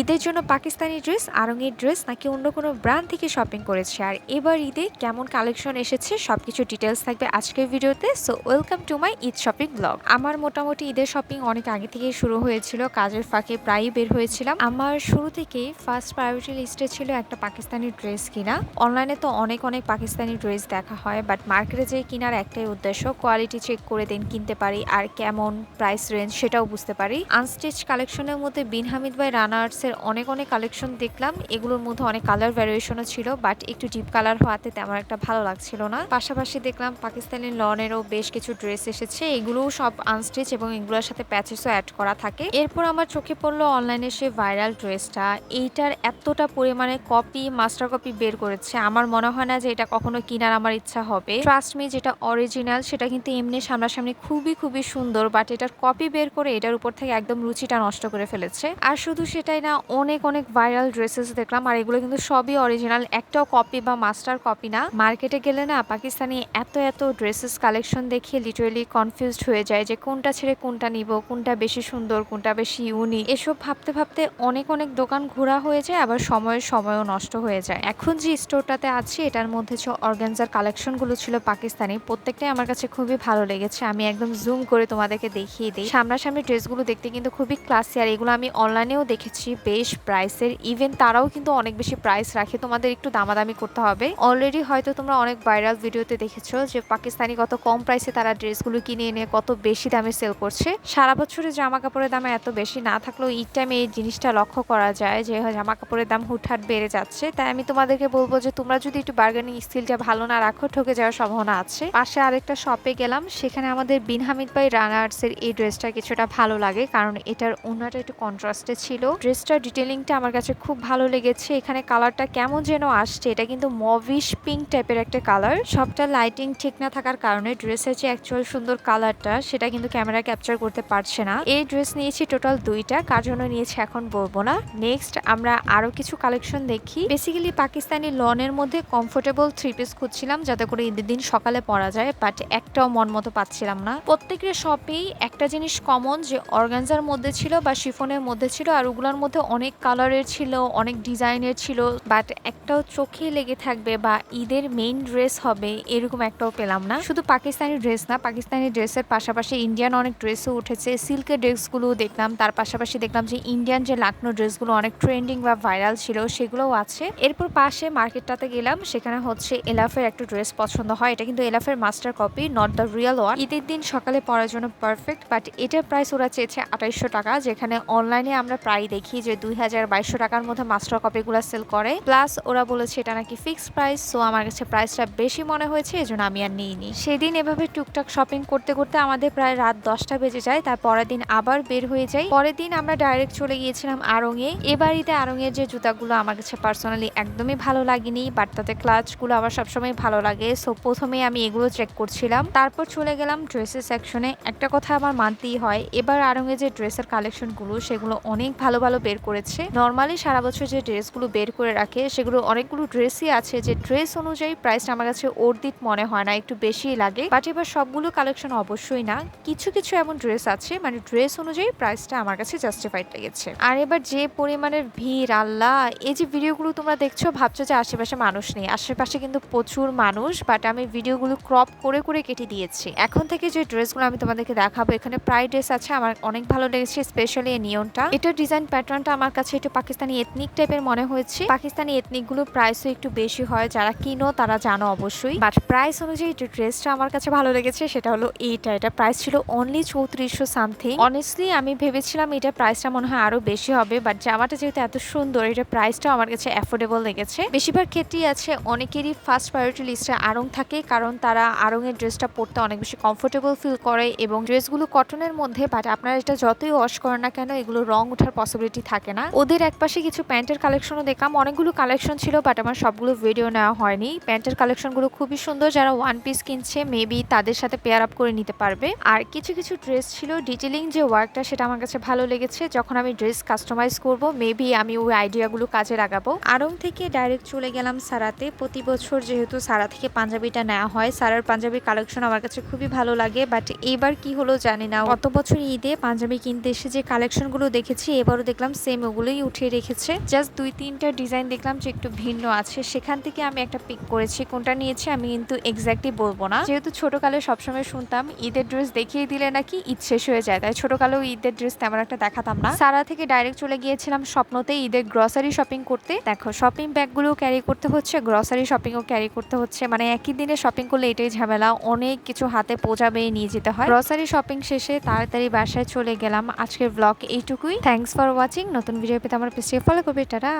ঈদের জন্য Pakistani dress আরঙের dress নাকি অন্য কোনো ব্র্যান্ড থেকে শপিং করেছে? আর এবার ঈদে কেমন কালেকশন এসেছে? সব কিছু ডিটেলস থাকবে আজকের ভিডিওতে। So, welcome to my Eid shopping blog. আমার মোটামুটি ঈদের শপিং অনেক আগে থেকেই শুরু হয়েছিল, কাজের ফাঁকে প্রায়ই বের হয়েছিলাম। আমার শুরু থেকেই ফার্স্ট প্রায়োরিটি লিস্টে ছিল একটা পাকিস্তানি ড্রেস কিনা। অনলাইনে তো অনেক অনেক পাকিস্তানি ড্রেস দেখা হয় বাট মার্কেটে যেয়ে কেনার একটাই উদ্দেশ্য কোয়ালিটি চেক করে দেন কিনতে পারি, আর কেমন প্রাইস রেঞ্জ সেটাও বুঝতে পারি। আনস্টিচ কালেকশনের মধ্যে বিন হামিদ বাই রানা আর্টসের অনেক অনেক কালেকশন দেখলাম। এগুলোর মধ্যে অনেক কালার ভ্যারিয়েশনও ছিল বাট একটু ডিপ কালার হওয়াতে তেমন একটা ভালো লাগছিল না। পাশাপাশি দেখলাম পাকিস্তানি লনেরও বেশ কিছু ড্রেস এসেছে। এগুলোও সব আনস্টিচ এবং এগুলোর সাথে প্যাচেসও অ্যাড করা থাকে। এরপর আমার চোখে পড়ল অনলাইনে সে ভাইরাল ড্রেসটা এইটার এতটা পরিমাণে কপি মাস্টার কপি বের করেছে। আমার মনে হয় না যে এটা কখনো কিনার আমার ইচ্ছা হবে। ট্রাস্ট মি যেটা অরিজিনাল সেটা কিন্তু এমনি সামনাসামনি খুবই খুবই সুন্দর বাট এটার কপি বের করে এটার উপর থেকে একদম রুচিটা নষ্ট করে ফেলেছে। আর শুধু সেটাই না অনেক অনেক ভাইরাল ড্রেসেস দেখলাম, আর এগুলো কিন্তু সবই অরিজিনাল একটাও কপি বা মাস্টার কপি না। মার্কেটে গেলে না, পাকিস্তানি এত এত ড্রেসেস কালেকশন দেখে লিটারেলি কনফিউজড হয়ে যায় যে কোনটা ছেড়ে কোনটা নিব, কোনটা বেশি সুন্দর, কোনটা বেশি ইউনি এসব ভাবতে ভাবতে অনেক অনেক দোকান ঘোরা হয়ে যায়, আবার সময়ের সময়ও নষ্ট হয়ে যায়। এখন যে স্টোরটাতে আছি, এটার মধ্যে যে অর্গানজার কালেকশনগুলো ছিল পাকিস্তানি, প্রত্যেকটাই আমার কাছে খুবই ভালো লেগেছে। আমি একদম জুম করে তোমাদেরকে দেখিয়ে দিই। সামনাসামনি ড্রেসগুলো দেখতে কিন্তু খুবই ক্লাসি আর এগুলো আমি অনলাইনেও দেখেছি। বেশ প্রাইসের ইভেন তারাও কিন্তু অনেক বেশি প্রাইস রাখে। তোমাদের একটু দামাদামি করতে হবে। অলরেডি হয়তো তোমরা অনেক ভাইরাল ভিডিওতে দেখেছ যে পাকিস্তানি কত কম প্রাইসে তারা ড্রেসগুলো কিনে এনে কত বেশি দামে সেল করছে। সারা বছরে জামা কাপড়ের দাম এত বেশি না থাকলেও ঈদ টাইমে এই জিনিসটা লক্ষ্য করা যায় যে জামা কাপড়ের দাম হুটহাট বেড়ে যাচ্ছে। তাই আমি তোমাদেরকে বলব যে তোমরা যদি একটু বার্গেনিং স্কিলটা ভালো না রাখো, ঠকে যাওয়ার সম্ভাবনা আছে। পাশে আরেকটা শপে গেলাম, সেখানে আমাদের বিন হামিদ ভাই রানা আর্টসের এই ড্রেসটা কিছুটা ভালো লাগে কারণ এটার ওনাটা একটু কন্ট্রাস্টে ছিল। ড্রেসটার ডিটেলিংটা আমার কাছে খুব ভালো লেগেছে। এখানে কালারটা কেমন যেন আসছে, এটা কিন্তু মভিশ পিঙ্ক টাইপের একটা কালার সবটা লাইটিং ঠিক না থাকার কারণে ড্রেসের যে অ্যাকচুয়াল সুন্দর কালারটা সেটা কিন্তু ক্যামেরা ক্যাপচার করতে পারছে না। এই ড্রেস নিয়েছি টোটাল দুইটা, কার জন্য নিয়েছি এখন বলব না। নেক্সট আমরা আরও কিছু কালেকশন দেখি। বেসিক্যালি পাকিস্তানি লনের মধ্যে কমফোর্টেবল থ্রি পিস খুঁজছিলাম, যাতে করে ঈদের দিন সকালে পরা যায় বাট একটাও মন মতো পাচ্ছিলাম না। প্রত্যেকের শপেই একটা জিনিস কমন যে অর্গানজার মধ্যে ছিল বা শিফনের মধ্যে ছিল, আর ওগুলোর মধ্যে অনেক কালারের ছিল, অনেক ডিজাইনের ছিল বাট একটাও চোখে লেগে থাকবে বা ঈদের মেইন ড্রেস হবে এরকম একটাও পেলাম না। শুধু পাকিস্তানি ড্রেস না, পাকিস্তানি ড্রেসের পাশাপাশি ইন্ডিয়ান অনেক ড্রেসও উঠেছে। সিল্কের ড্রেসগুলো দেখলাম, তার পাশাপাশি দেখলাম যে ইন্ডিয়ান যে লাকনো ড্রেসগুলো অনেক ট্রেন্ডিং বা ভাইরাল ছিল, সেগুলোও আছে। এরপর পাশে মার্কেটটাতে গেলাম, সেখানে হচ্ছে এলাফের একটা ড্রেস পছন্দ হয়। এটা কিন্তু এলাফের master copy not the real one ঈদের দিন সকালে পরার জন্য পারফেক্ট বাট এটার প্রাইস ওরা চেয়েছে আঠাইশশো টাকা, যেখানে অনলাইনে আমরা প্রায় দেখি যে দুই হাজার বাইশশো টাকার মধ্যে মাস্টার কপিগুলো সেল করে। প্লাস ওরা বলেছে এটা নাকি ফিক্সড প্রাইস সো আমার কাছে প্রাইসটা বেশি মনে হয়েছে, এজন্য আমি আর নিইনি। সেদিন এভাবে টুকটাক শপিং করতে করতে আমাদের প্রায় রাত দশটা বেজে যায়, তার পরের দিন আবার বের হয়ে যাই। পরের দিন আমরা ডাইরেক্ট চলে গিয়েছিলাম আড়ংয়ে এবারিতে আড়ংয়ের যে জুতাগুলো আমার কাছে পার্সোনালি একদমই ভালো লাগেনি বাট তাতে ক্লাচগুলো আমার সবসময় ভালো লাগে সো প্রথমে আমি এগুলো চেক করছিলাম। তারপর চলে গেলাম ড্রেসের সেকশনে একটা কথা আমার মানতেই হয়, এবার আড়ংয়ে যে ড্রেসের কালেকশনগুলো সেগুলো অনেক ভালো ভালো বের করেছে। নর্মালি সারা বছর যে ড্রেসগুলো বের করে রাখে, সেগুলো অনেকগুলো ড্রেসই আছে যে ড্রেস অনুযায়ী প্রাইসটা আমার কাছে অর্দিত মনে হয় না, একটু বেশি লাগে। বাট এবার সবগুলো কালেকশন অবশ্যই না। কিছু কিছু এমন ড্রেস আছে মানে ড্রেস অনুযায়ী প্রাইসটা আমার কাছে জাস্টিফাইড লেগেছে। আর এবার যে পরিমাণের ভিড়, আল্লাহ! এই যে ভিডিওগুলো তোমরা দেখছ, ভাবছ যে আশেপাশে মানুষ নেই। আশেপাশে কিন্তু প্রচুর মানুষ বাট আমি ভিডিওগুলো ক্রপ করে করে কেটে দিয়েছি। এখন থেকে যে ড্রেসগুলো আমি তোমাদেরকে দেখাবো, এখানে প্রায় ড্রেস আছে, আমার অনেক ভালো লেগেছে স্পেশালি এই নিয়নটা এটার ডিজাইন প্যাটার্নটা আমার কাছে একটু পাকিস্তানি এথনিক টাইপের মনে হয়েছে, পাকিস্তানি এথনিকগুলো প্রাইসও একটু বেশি হয়, যারা কিনো তারা জানো অবশ্যই। বাট প্রাইস অনুযায়ী যে ড্রেসটা আমার কাছে ভালো লেগেছে, সেটা হলো এইটা। এটা প্রাইস ছিল অনলি চৌত্রিশশো সামথিং অনেস্টলি আমি ভেবেছিলাম এটা প্রাইসটা মনে হয় আরও বেশি হবে বাট জামাটা যেহেতু এত সুন্দর, এটা প্রাইসটাও আমার কাছে অ্যাফোর্ডেবল লেগেছে। বেশিরভাগ ক্ষেত্রেই আছে, অনেকেরই ফার্স্ট প্রায়োরিটি লিস্টে আড়ং থাকে, কারণ তারা আড়ংয়ের ড্রেসটা পরতে অনেক বেশি কমফোর্টেবল ফিল করে এবং ড্রেসগুলো কটনের মধ্যে বাট আপনারা এটা যতই ওয়াশ করেন না কেন, এগুলো রং ওঠার পসিবিলিটি থাকে। না। ওদের একপাশে কিছু প্যান্টের কালেকশনও দেখলাম। অনেকগুলো কালেকশন ছিল বাট আমার সবগুলো ভিডিও নেওয়া হয়নি। প্যান্টের কালেকশনগুলো খুবই সুন্দর। যারা ওয়ান পিস কিনছে মেবি তাদের সাথে পেয়ার আপ করে নিতে পারবে। আর কিছু কিছু ড্রেস ছিল। ডিটেলিং যে ওয়ার্কটা সেটা আমার কাছে ভালো লেগেছে। যখন আমি ড্রেস কাস্টমাইজ করব মেবি আমি ওই আইডিয়াগুলো কাজে লাগাবো। আড়ং থেকে ডাইরেক্ট চলে গেলাম সারাতে। প্রতি বছর যেহেতু সারা থেকে পাঞ্জাবিটা নেওয়া হয়, সারার পাঞ্জাবির কালেকশন আমার কাছে খুবই ভালো লাগে। বাট এবার কি হলো জানি না। গত বছর ঈদে পাঞ্জাবি কিনতে এসে যে কালেকশনগুলো দেখেছি, এবারও দেখলাম সেম ওগুলোই উঠিয়ে রেখেছে। জাস্ট দুই, তিনটা ডিজাইন দেখলাম যে একটু ভিন্ন আছে। সেখান থেকে আমি একটা পিক করেছি। কোনটা নিয়েছি আমি কিন্তু এক্স্যাক্টলি বলব না। যেহেতু ছোটকালে সবসময় শুনতাম, ঈদের ড্রেস দেখিয়ে দিলে নাকি ঈদ শেষ হয়ে যায়। তাই ছোটকালেও ঈদের ড্রেস তেমন একটা দেখাতাম না। সারা থেকে ডাইরেক্ট চলে গিয়েছিলাম স্বপ্নতে ঈদের গ্রসারি শপিং করতে। দেখো শপিং ব্যাগগুলো ক্যারি করতে হচ্ছে গ্রসারি শপিংও ক্যারি করতে হচ্ছে। মানে একই দিনে শপিং করলে এটাই ঝামেলা। অনেক কিছু হাতে পোজাবে নিয়ে যেতে হয়। গ্রসারি শপিং শেষে তাড়াতাড়ি বাসায় চলে গেলাম। আজকের ব্লগ এইটুকুই। থ্যাংকস ফর ওয়াচিং নতুন ভিডিও পেতে আমার পেজটিকে ফলো করবে টাটা।